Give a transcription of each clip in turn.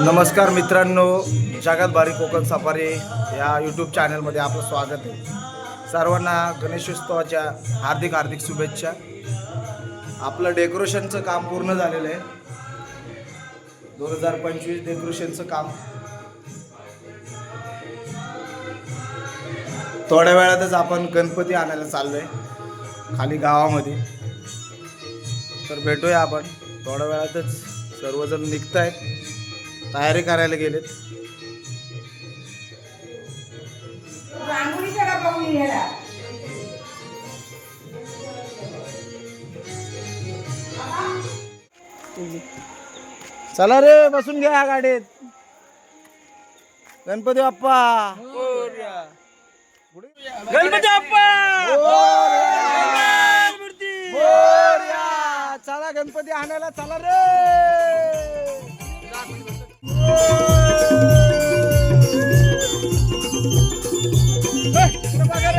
नमस्कार मित्रांनो जगात बारी कोकण सफारी या यूट्यूब चॅनलमध्ये आपलं स्वागत आहे. सर्वांना गणेशोत्सवाच्या हार्दिक हार्दिक शुभेच्छा. आपलं डेकोरेशनचं काम पूर्ण झालेलं आहे. दोन हजार पंचवीस डेकोरेशनचं काम. थोड्या वेळातच आपण गणपती आणायला चाललोय खाली गावामध्ये. तर भेटूया आपण. थोड्या वेळातच सर्वजण निघत आहेत तयारी करायला गेलेत. चला रे बसून घ्या गाडीत. गणपती बाप्पा. गणपती बाप्पा! मोरया! चला गणपती आणायला चला रे! ए, इकडं बघा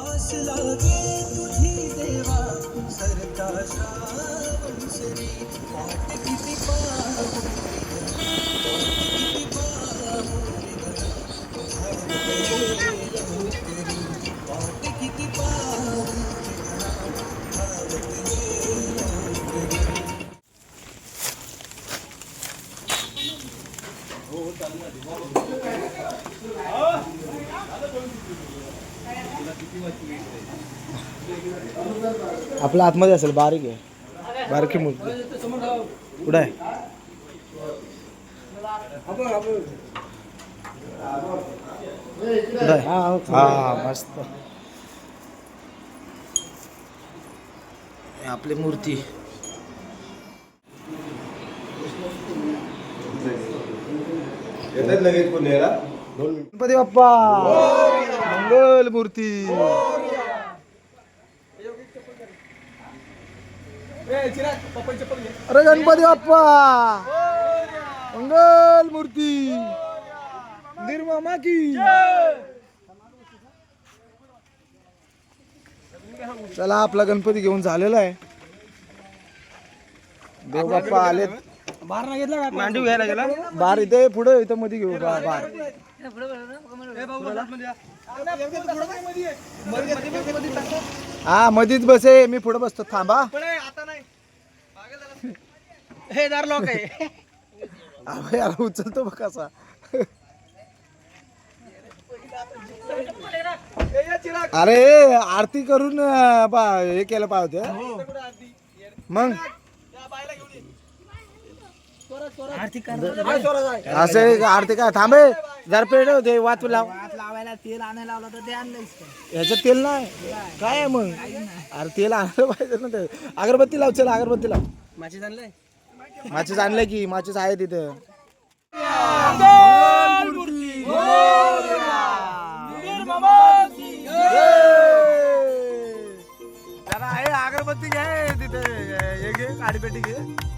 आस लागे तुझी देवा सरता श्रावण सरी वाट किती पाहू वाट किती पाहू आपला आतमध्ये असेल बारीक आहे. बारकी मूर्ती कुठं आहे? हा मस्त. हे आपली मूर्ती. गणपती बाप्पा! मंगल मूर्ती. अरे गणपती बाप्पा! मंगल मूर्ती! निर्मामा की चला आपला गणपती घेऊन झालेला आहे. देव बाप्पा आलेत. मांडीव घ्यायला गेला? बार इथे पुढे इथं मध्ये घेऊ. बार हा मधीच बसे मी पुढे बसतो. थांबा. आता नाही हे दार लॉक आहे. याला उचलतो बघ कसा. अरे आरती करून बा हे केलं पाहिजे. मग? असं आर्थिक थांबे जर पेट होते वात लाव. लावायला तेल आणायला लावलं तर ते आणलं ह्याचं तेल नाही? काय मग? अरे तेल आणायला पाहिजे ना ते. अगरबत्ती लाव चला अगरबत्ती लाव. माचीस आणलंय? माचीस आणलंय की माचीस आहे तिथं. अगरबत्ती घ्या तिथे. एक घे घे.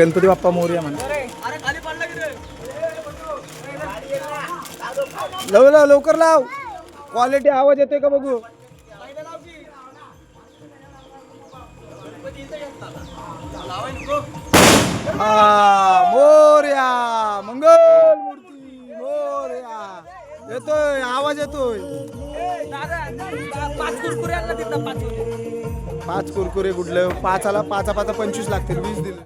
गणपती बाप्पा मोर्या म्हणा. लव लाव लवकर लाव. क्वालिटी आवाज येतोय का बघू? मोर्या मंगल मूर्ती मोर्या. येतोय आवाज येतोय. दादा पाच कुरकुऱ्यांना तिथं पाच कुरकुरे. पाच कुरकुरे गुडलं पाचाला पाचा पाचा पंचवीस लागतील वीस दिले.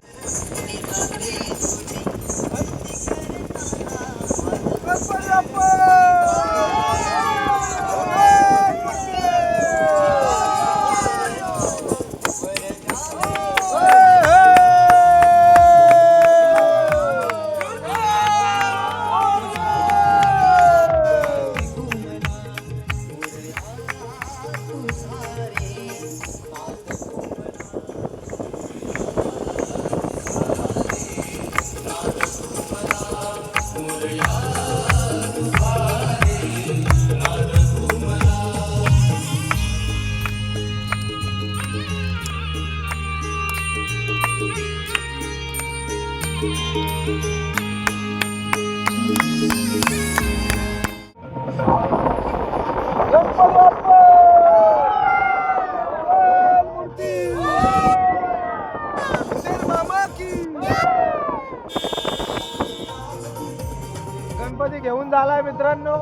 गणपती घेऊन झालाय मित्रांनो.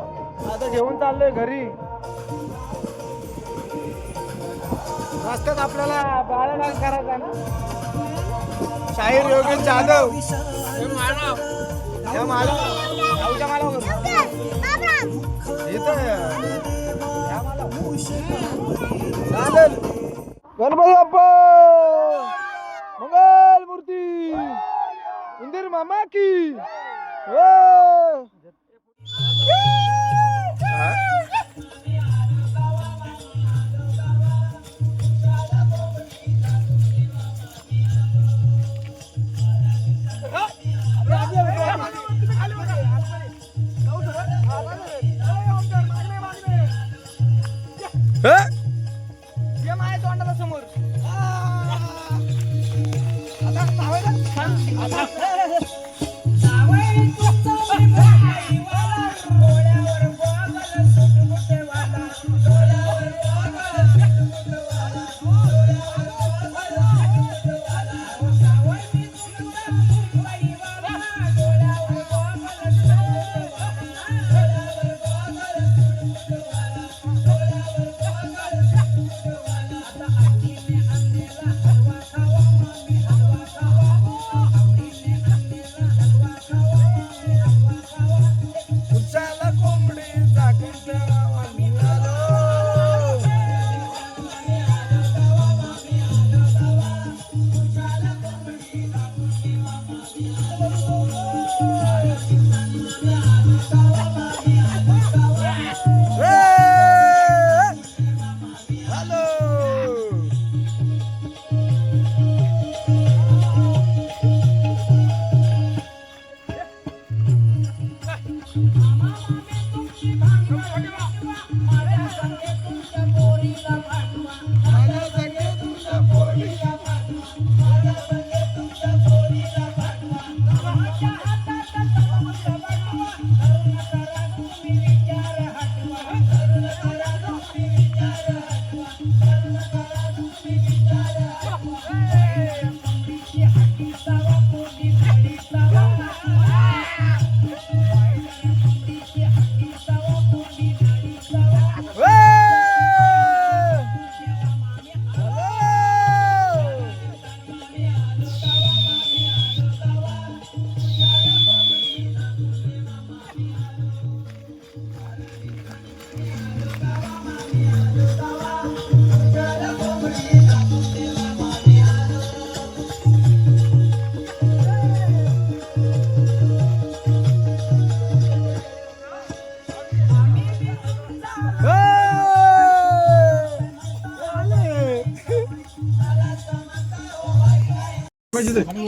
आता घेऊन चाललोय घरी. रस्त्यात आपल्याला बाळा डान्स करायचा ना? शाहीर योगेश जाधव. चालेल. गणपती बाप्पा. मंगल मूर्ती उंदीर मामा की. हे?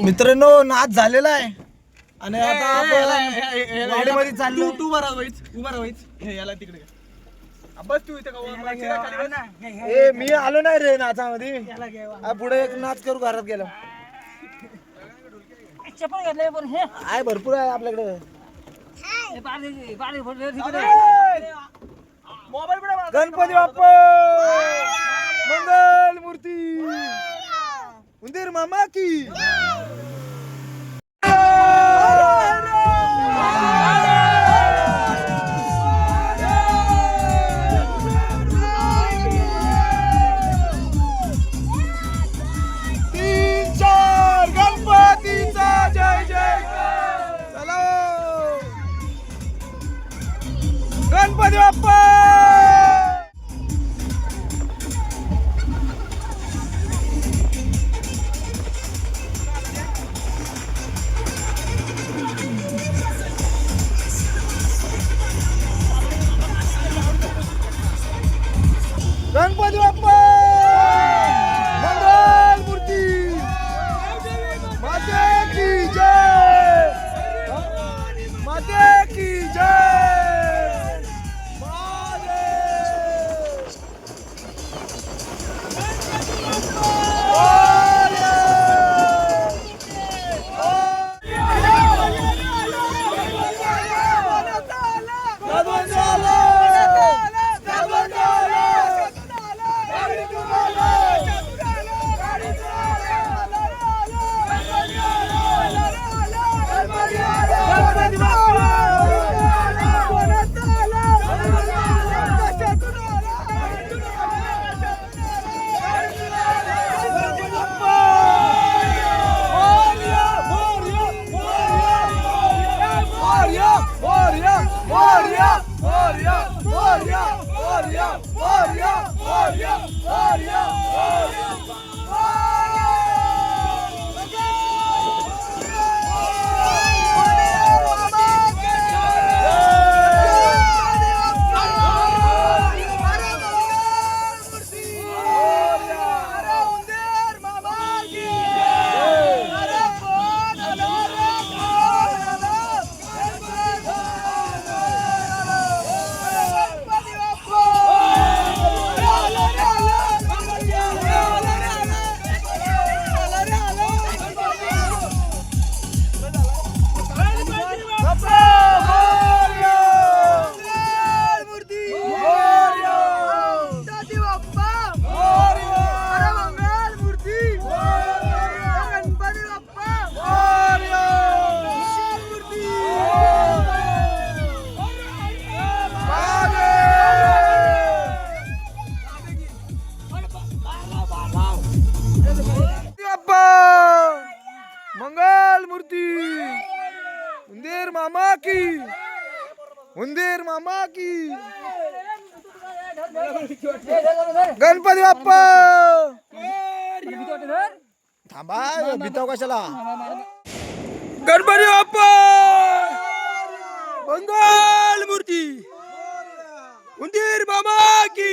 मित्रांनो नाच झालेला आहे. आणि आता आपण वाडीमध्ये चाललो तू उभा राहा वाईच उभा राहा वाईच हे याला तिकडे बस तू इथे. ए मी आलो नाही रे नाचामध्ये. पुढे एक नाच करू घरात गेलो. चप्पल घेतले पण हे. आहे भरपूर आहे आपल्याकडे? गणपती बाप्पा. मंगल मूर्ती. Undir mamaki! Yeah! Meryem, Meryem, Meryem, Meryem, Meryem, Meryem, Meryem, Meryem, उंदीर मामा की। गणपती बाप्पा! थांबा भीताव कशाला? गणपती बाप्पा! मंगल मूर्ती! उंदीर मामा की।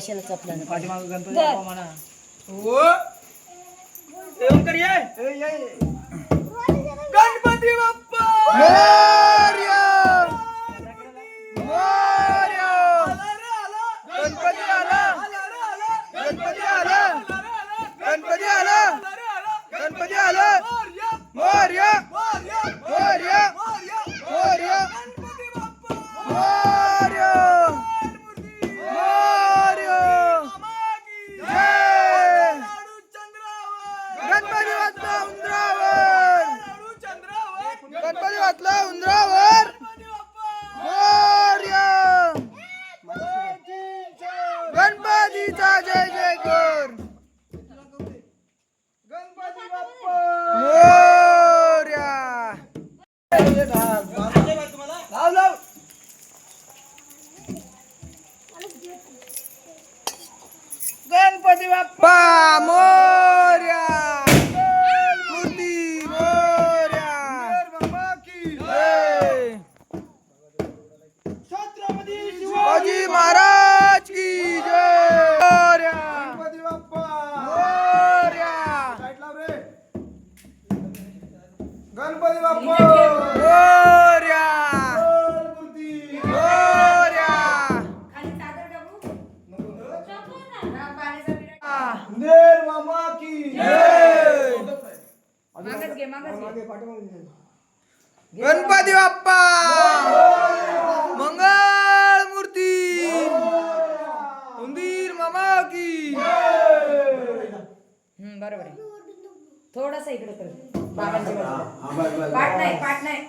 कशाला चपला पाठीमागं गणपती जर. बाप्पा म्हणा हो येऊन कर ये ए, ये, ये. गणपती बाप्पा मोरया! मोरया! জয় জয় गणपती बाप्पा